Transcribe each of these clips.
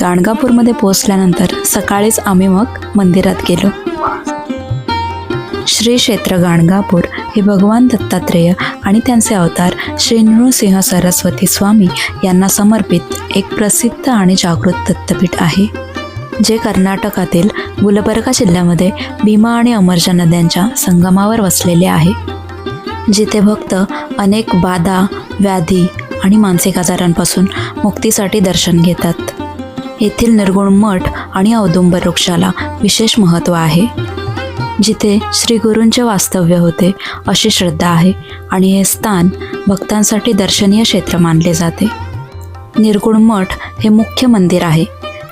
गाणगापूरमध्ये पोहोचल्यानंतर सकाळीच आम्ही मग मंदिरात गेलो. श्री क्षेत्र गाणगापूर हे भगवान दत्तात्रेय आणि त्यांचे अवतार श्री नृसिंह सरस्वती स्वामी यांना समर्पित एक प्रसिद्ध आणि जागृत दत्तपीठ आहे जे कर्नाटकातील गुलबर्गा जिल्ह्यामध्ये भीमा आणि अमरजा नद्यांच्या संगमावर वसलेले आहे. जिथे भक्त अनेक बाधा व्याधी आणि मानसिक आजारांपासून मुक्तीसाठी दर्शन घेतात. येथील निर्गुण मठ आणि औदुंबर वृक्षाला विशेष महत्त्व आहे. जिथे श्रीगुरूंचे वास्तव्य होते अशी श्रद्धा आहे आणि हे स्थान भक्तांसाठी दर्शनीय क्षेत्र मानले जाते. निर्गुण मठ हे मुख्य मंदिर आहे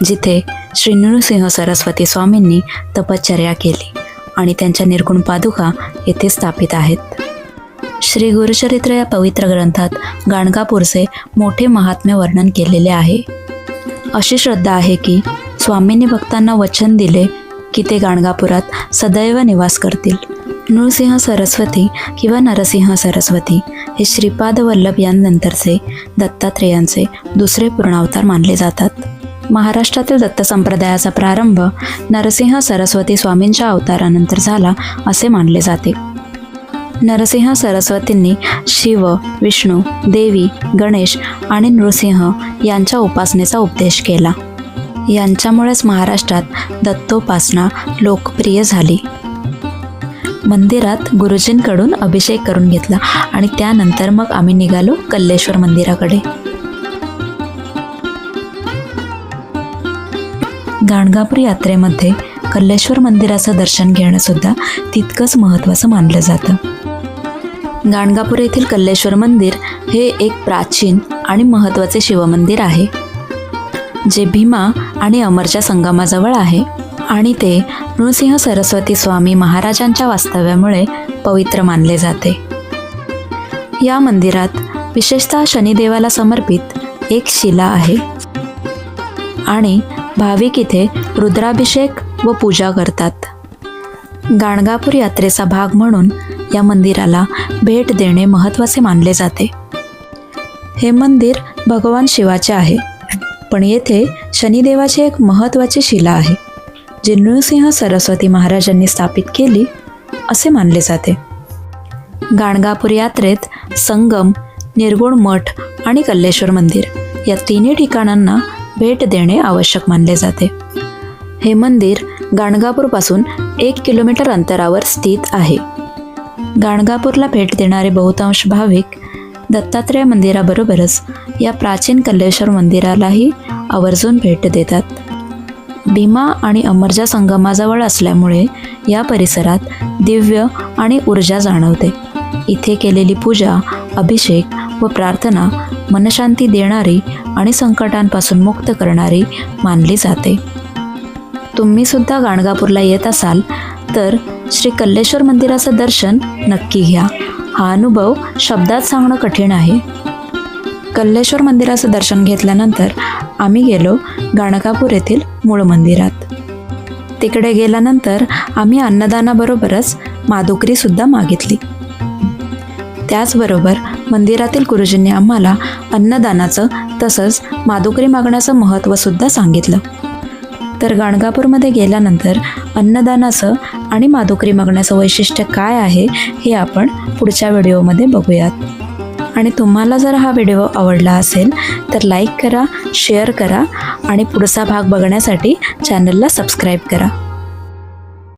जिथे श्री नृसिंह सरस्वती स्वामींनी तपश्चर्या केली आणि त्यांच्या निर्गुण पादुका येथे स्थापित आहेत. श्री गुरुचरित्र या पवित्र ग्रंथात गाणगापूरचे मोठे महात्म्य वर्णन केलेले आहे. अशी श्रद्धा आहे की स्वामींनी भक्तांना वचन दिले की ते गाणगापुरात सदैव निवास करतील. नृसिंह सरस्वती किंवा नरसिंह सरस्वती हे श्रीपाद वल्लभ यांनंतरचे दत्तात्रेयांचे दुसरे पूर्णावतार मानले जातात. महाराष्ट्रातील दत्त संप्रदायाचा प्रारंभ नरसिंह सरस्वती स्वामींच्या अवतारानंतर झाला असे मानले जाते. नरसिंह सरस्वतींनी शिव विष्णू देवी गणेश आणि नृसिंह यांच्या उपासनेचा उपदेश केला. यांच्यामुळेच महाराष्ट्रात दत्तोपासना लोकप्रिय झाली. मंदिरात गुरुजींकडून अभिषेक करून घेतला आणि त्यानंतर मग आम्ही निघालो कल्लेश्वर मंदिराकडे. गाणगापूर यात्रेमध्ये कल्लेश्वर मंदिराचं दर्शन घेणं सुद्धा तितकंच महत्त्वाचं मानलं जातं. गाणगापूर येथील कल्लेश्वर मंदिर हे एक प्राचीन आणि महत्त्वाचे शिवमंदिर आहे जे भीमा आणि अमरच्या संगमाजवळ आहे आणि ते नृसिंह सरस्वती स्वामी महाराजांच्या वास्तव्यामुळे पवित्र मानले जाते. या मंदिरात विशेषतः शनिदेवाला समर्पित एक शिला आहे आणि भाविक इथे रुद्राभिषेक व पूजा करतात. गाणगापूर यात्रेचा भाग म्हणून या मंदिराला भेट देणे महत्त्वाचे मानले जाते. हे मंदिर भगवान शिवाचे आहे पण येथे शनिदेवाची एक महत्त्वाची शिला आहे जी नृसिंह सरस्वती महाराजांनी स्थापित केली असे मानले जाते. गाणगापूर यात्रेत संगम निर्गुण मठ आणि कल्लेश्वर मंदिर या तिन्ही ठिकाणांना भेट देणे आवश्यक मानले जाते. हे मंदिर गाणगापूरपासून एक किलोमीटर अंतरावर स्थित आहे. गाणगापूरला भेट देणारे बहुतांश भाविक दत्तात्रेय मंदिराबरोबरच या प्राचीन कल्लेश्वर मंदिरालाही आवर्जून भेट देतात. भीमा आणि अमरजा संगमाजवळ असल्यामुळे या परिसरात दिव्य आणि ऊर्जा जाणवते. इथे केलेली पूजा अभिषेक व प्रार्थना मनशांती देणारी आणि संकटांपासून मुक्त करणारी मानली जाते. तुम्ही सुद्धा गाणगापूरला येत असाल तर श्री कल्लेश्वर मंदिराचं दर्शन नक्की घ्या. हा अनुभव शब्दात सांगणं कठीण आहे. कल्लेश्वर मंदिराचं दर्शन घेतल्यानंतर आम्ही गेलो गाणकापूर येथील मूळ मंदिरात. तिकडे गेल्यानंतर आम्ही अन्नदानाबरोबरच माधुकरीसुद्धा मागितली. त्याचबरोबर मंदिरातील गुरुजींनी आम्हाला अन्नदानाचं तसंच माधुकरी मागण्याचं महत्त्वसुद्धा सांगितलं. तर गाणगापूरमध्ये गेल्यानंतर अन्नदानाचं आणि माधुकरी मागण्याचं वैशिष्ट्य काय आहे हे आपण पुढच्या व्हिडिओमध्ये बघूयात. आणि तुम्हाला जर हा व्हिडिओ आवडला असेल तर लाईक करा शेअर करा आणि पुढचा भाग बघण्यासाठी चॅनलला सबस्क्राईब करा.